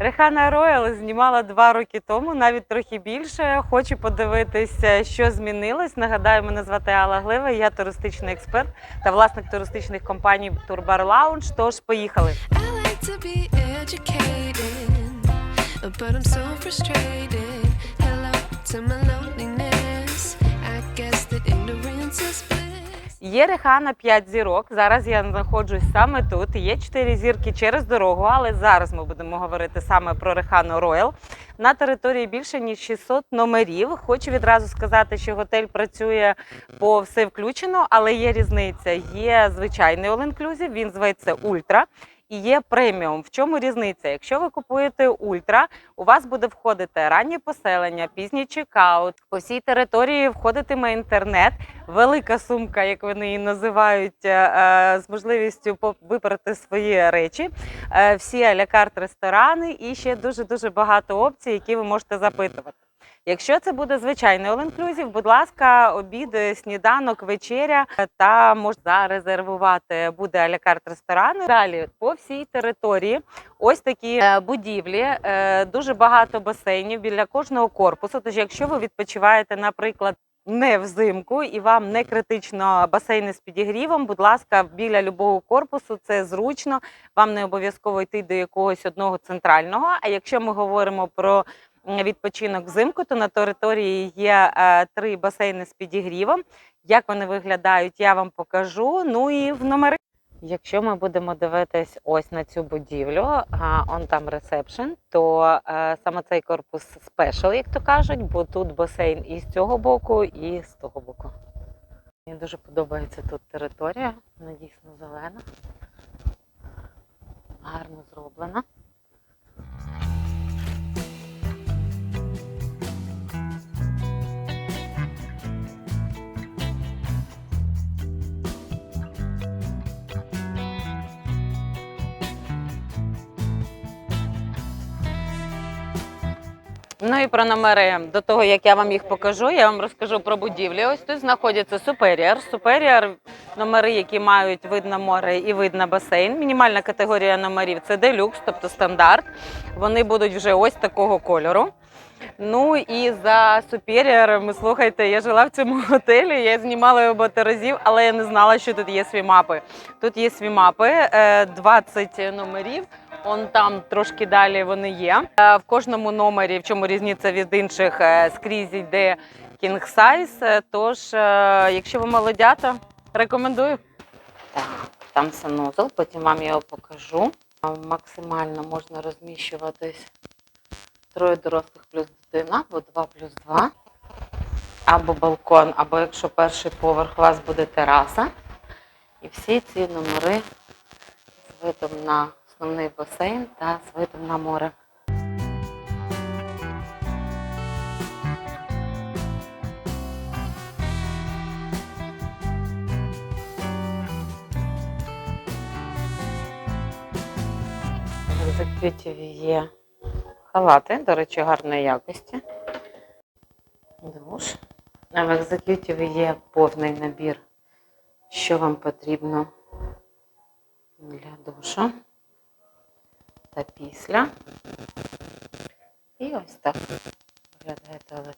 Рехана Роял знімала два роки тому, навіть трохи більше. Хочу подивитися, що змінилось. Нагадаю, мене звати Алла Глива, я туристичний експерт та власник туристичних компаній Турбар Лаунж. Тож поїхали. Ignorance is. Є Рехана 5 зірок. Зараз я знаходжусь саме тут. Є 4 зірки через дорогу, але зараз ми будемо говорити саме про Рехану Роял. На території більше ніж 600 номерів. Хочу відразу сказати, що готель працює по все включено, але є різниця. Є звичайний all-inclusive, він зветься Ультра. І є преміум. В чому різниця? Якщо ви купуєте ультра, у вас буде входити раннє поселення, пізній чекаут. По всій території входитиме інтернет, велика сумка, як вони її називають, е, е, з можливістю вибрати свої речі, е, всі алякарт ресторани і ще дуже дуже багато опцій, які ви можете запитувати. Якщо це буде звичайний all-inclusive, будь ласка, обід, сніданок, вечеря та можна зарезервувати буде алякарт ресторани. Далі по всій території ось такі е, будівлі, е, дуже багато басейнів біля кожного корпусу. Тож, якщо ви відпочиваєте, наприклад, не взимку і вам не критично басейни з підігрівом, будь ласка, біля любого корпусу це зручно. Вам не обов'язково йти до якогось одного центрального. А якщо ми говоримо про відпочинок взимку, то на території є е, три басейни з підігрівом. Як вони виглядають, я вам покажу. Ну і в номери. Якщо ми будемо дивитись ось на цю будівлю, а, он там ресепшн, то е, саме цей корпус спешл, як то кажуть, бо тут басейн і з цього боку, і з того боку. Мені дуже подобається тут територія, вона дійсно зелена, гарно зроблена. Ну і про номери. До того, як я вам їх покажу, я вам розкажу про будівлі. Ось тут знаходяться Superior. Superior – номери, які мають вид на море і вид на басейн. Мінімальна категорія номерів це делюкс, тобто стандарт. Вони будуть вже ось такого кольору. Ну і за Superior, ми слухайте, я жила в цьому готелі, я знімала його багато разів, але я не знала, що тут є свімапи. Тут є свімапи, е, 20 номерів. Он там трошки далі вони є. Е, В кожному номері, в чому різниця від інших, е, скрізь йде king size. Е, Тож, якщо ви молодята, рекомендую. Так, там санузел, потім вам його покажу. Максимально можна розміщуватись троє дорослих плюс дитина, або два плюс два. Або балкон, або якщо перший поверх у вас буде тераса. І всі ці номери з видом на основний басейн та з видом на море. В екзекютіві є халати, до речі, гарної якості. Душ. А в екзекютіві є повний набір, що вам потрібно для душу та після. І ось так виглядає туалет.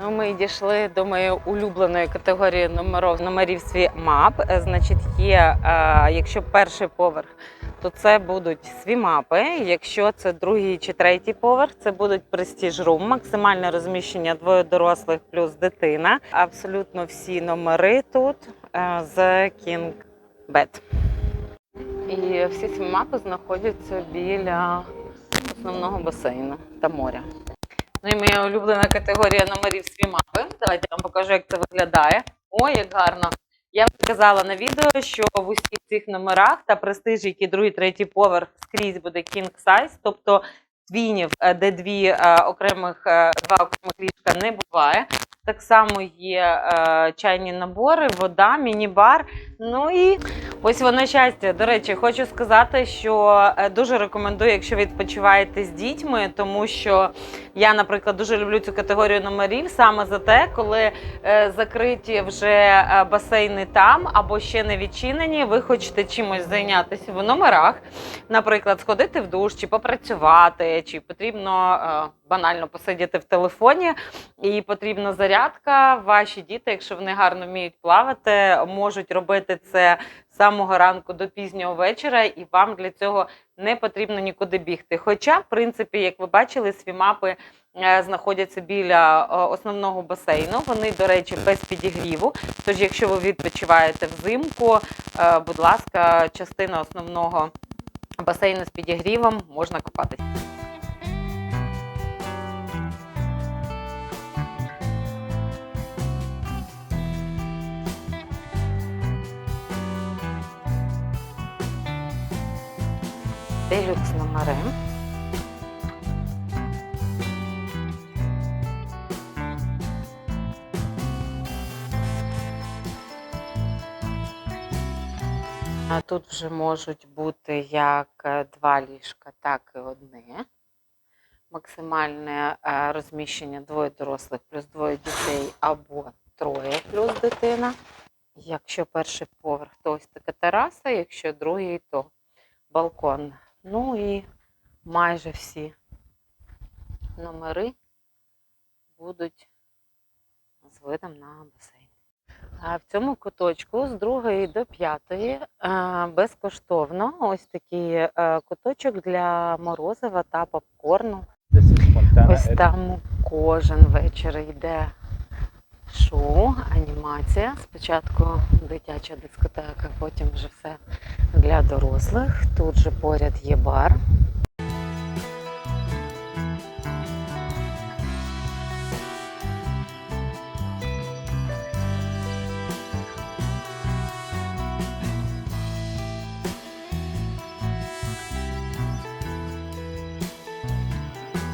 Ну, ми дійшли до моєї улюбленої категорії номерів, номерів свій мап. Е, Значить, є, е, якщо перший поверх, то це будуть свімапи. Якщо це другий чи третій поверх, це будуть престіж рум, максимальне розміщення двоє дорослих плюс дитина. Абсолютно всі номери тут е, з King Bed. І всі свімапи знаходяться біля основного басейну та моря. Ну і моя улюблена категорія номерів свімапи. Давайте я вам покажу, як це виглядає. Ой, як гарно. Я вам казала на відео, що в усіх цих номерах та престиж, який другий, третій поверх скрізь буде king size, тобто твінів, е, де дві е, окремих е, два окремих ліжка не буває. Так само є е, чайні набори, вода, міні-бар. Ну і ось воно щастя. До речі, хочу сказати, що е, дуже рекомендую, якщо відпочиваєте з дітьми, тому що я, наприклад, дуже люблю цю категорію номерів саме за те, коли е, закриті вже е, басейни там або ще не відчинені. Ви хочете чимось зайнятися в номерах, наприклад, сходити в душ чи попрацювати, чи потрібно е, банально посидіти в телефоні, і потрібна зарядка. Ваші діти, якщо вони гарно вміють плавати, можуть робити це з самого ранку до пізнього вечора, і вам для цього не потрібно нікуди бігти. Хоча, в принципі, як ви бачили, свімапи е, знаходяться біля е, основного басейну. Вони, до речі, без підігріву. Тож, якщо ви відпочиваєте взимку, е, будь ласка, частина основного басейну з підігрівом можна купатися. Делюкс номери. А Тут вже можуть бути як е, два ліжка, так і одне. Максимальне е, розміщення двоє дорослих плюс двоє дітей або троє плюс дитина. Якщо перший поверх, то ось така тераса, якщо другий, то балкон. Ну і майже всі номери будуть з видом на басейн. В цьому куточку з другої до п'ятої е, безкоштовно ось такий е, куточок для морозива та попкорну. Ось там кожен вечір йде шоу, анімація. Спочатку дитяча дискотека, потім вже все для дорослих. Тут же поряд є бар.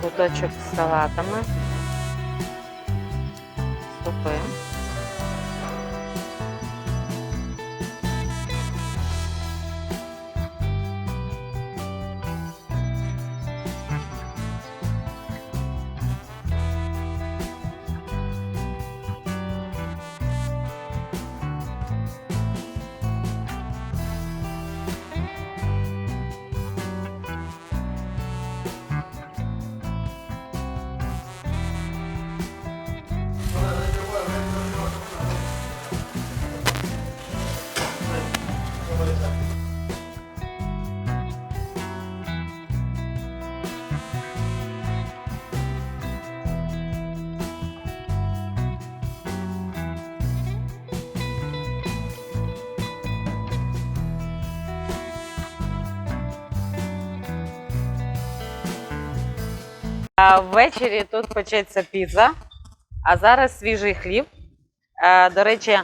Куточок з салатами. Dziękuję. Ввечері тут печеться піца, а зараз свіжий хліб. Е, До речі,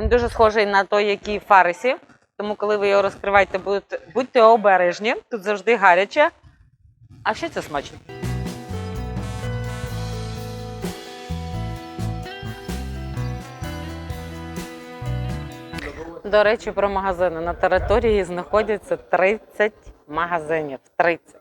він дуже схожий на той, який в фарисі. Тому, коли ви його розкриваєте, будьте, будьте обережні. Тут завжди гаряче. А ще це смачно. До речі, про магазини. На території знаходяться 30 магазинів. 30.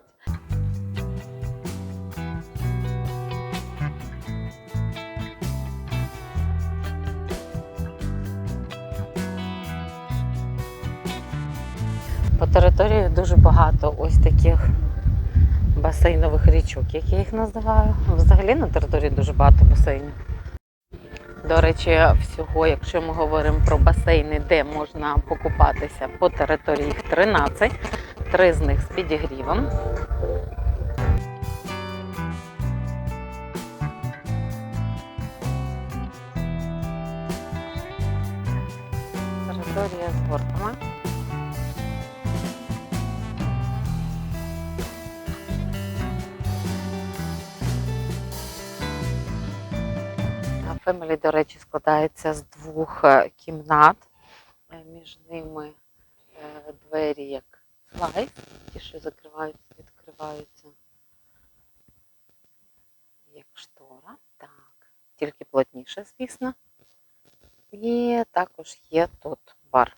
По території дуже багато ось таких басейнових річок, як я їх називаю. Взагалі на території дуже багато басейнів. До речі, всього, якщо ми говоримо про басейни, де можна покупатися по території їх 13, три з них з підігрівом. Фемелі, до речі, складається з двох е, кімнат. Е, Між ними е, двері як слайд, ті, що закриваються, відкриваються як штора. Так. тільки плотніше, звісно. І також є тут бар.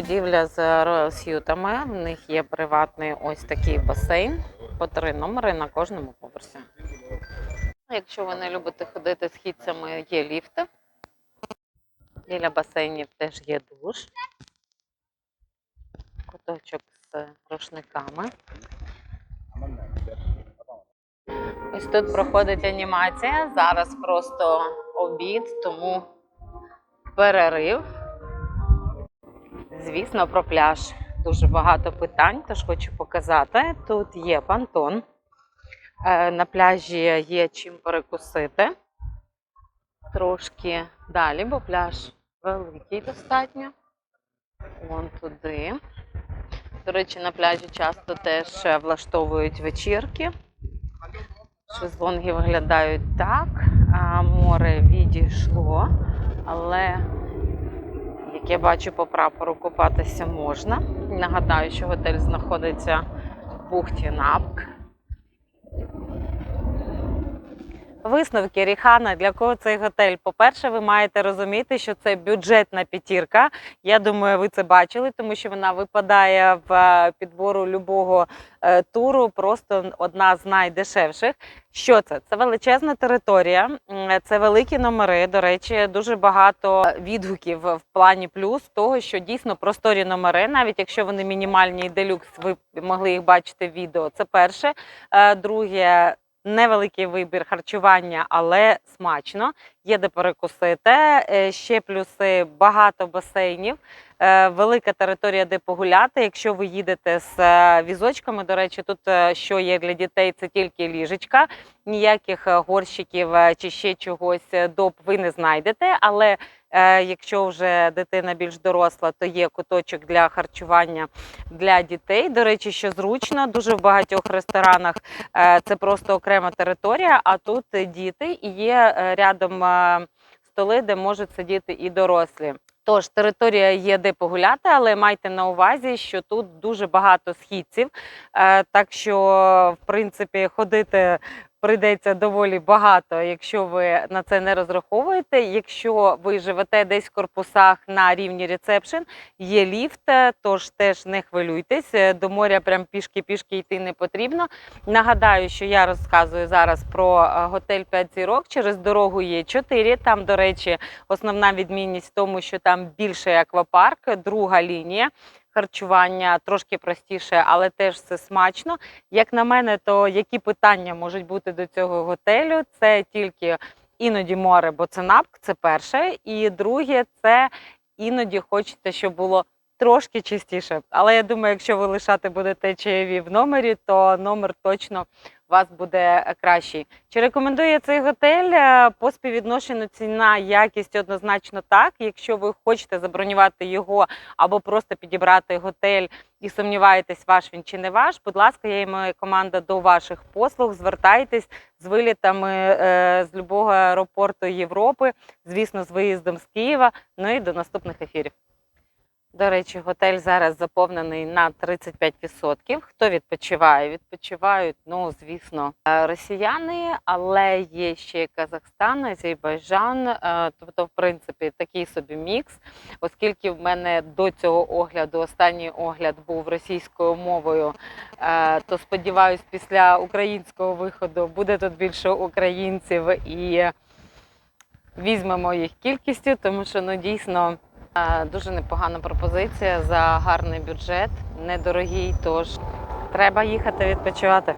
Будівля з сютами. В них є приватний ось такий басейн по три номери на кожному поверсі. Якщо ви не любите ходити східцями, є ліфти. Біля басейнів теж є душ. Куточок з рушниками. Ось тут проходить анімація. Зараз просто обід, тому перерив. Звісно, про пляж дуже багато питань, тож хочу показати. Тут є понтон. Е, На пляжі є чим перекусити. Трошки далі, бо пляж великий достатньо. Вон туди. До речі, на пляжі часто теж е, влаштовують вечірки. Шезлонги виглядають так. А море відійшло, але я бачу по прапору, купатися можна. Нагадаю, що готель знаходиться в бухті Напк. Висновки Ріхана, для кого цей готель? По-перше, ви маєте розуміти, що це бюджетна п'ятірка. Я думаю, ви це бачили, тому що вона випадає в е, підбору любого е, туру, просто одна з найдешевших. Що це? Це величезна територія, це великі номери. До речі, дуже багато відгуків в плані плюс того, що дійсно просторі номери, навіть якщо вони мінімальні і делюкс, ви могли їх бачити в відео. Це перше. Е, Друге. Невеликий вибір харчування, але смачно. Є де перекусити. Е, Ще плюси багато басейнів, велика територія, де погуляти. Якщо ви їдете з е, візочками, до речі, тут е, що є для дітей, це тільки ліжечка, ніяких е, горщиків е, чи ще чогось е, доп ви не знайдете. Але е, якщо вже дитина більш доросла, то є куточок для харчування для дітей. До речі, що зручно, дуже в багатьох ресторанах е, це просто окрема територія, а тут е, діти і є е, рядом е, столи, де можуть сидіти і дорослі. Тож територія є де погуляти, але майте на увазі, що тут дуже багато східців, е, так що, в принципі, ходити прийдеться доволі багато, якщо ви на це не розраховуєте. Якщо ви живете десь в корпусах на рівні ресепшн, є ліфт, е, тож теж не хвилюйтесь. е, До моря прям пішки-пішки йти не потрібно. Нагадаю, що я розказую зараз про е, готель 5 зірок. Через дорогу є 4. Там, до речі, основна відмінність в тому, що там більший аквапарк, друга лінія. Харчування трошки простіше, але теж все смачно. Як на мене, то які питання можуть бути до цього готелю? Це тільки іноді море, бо це напк, це перше. І друге, це іноді хочеться, щоб було трошки чистіше. Але я думаю, якщо ви лишати будете чаєві в номері, то номер точно вас буде е, кращий. Чи рекомендую я цей готель Е, по співвідношенню ціна якість однозначно так. Якщо ви хочете забронювати його або просто підібрати готель і сумніваєтесь, ваш він чи не ваш, будь ласка, я і моя команда до ваших послуг. Звертайтесь з вилітами е, з любого аеропорту Європи, звісно, з виїздом з Києва. Ну і до наступних ефірів. До речі, готель зараз заповнений на 35%. Хто відпочиває? Відпочивають, ну звісно, е, росіяни, але є ще Казахстан, Азербайджан. е, Тобто, в принципі, такий собі мікс. Оскільки в мене до цього огляду останній огляд був російською мовою, е, то сподіваюсь, після українського виходу буде тут більше українців і візьмемо їх кількістю, тому що ну дійсно. Е, Дуже непогана пропозиція за гарний бюджет, недорогий, тож треба їхати відпочивати.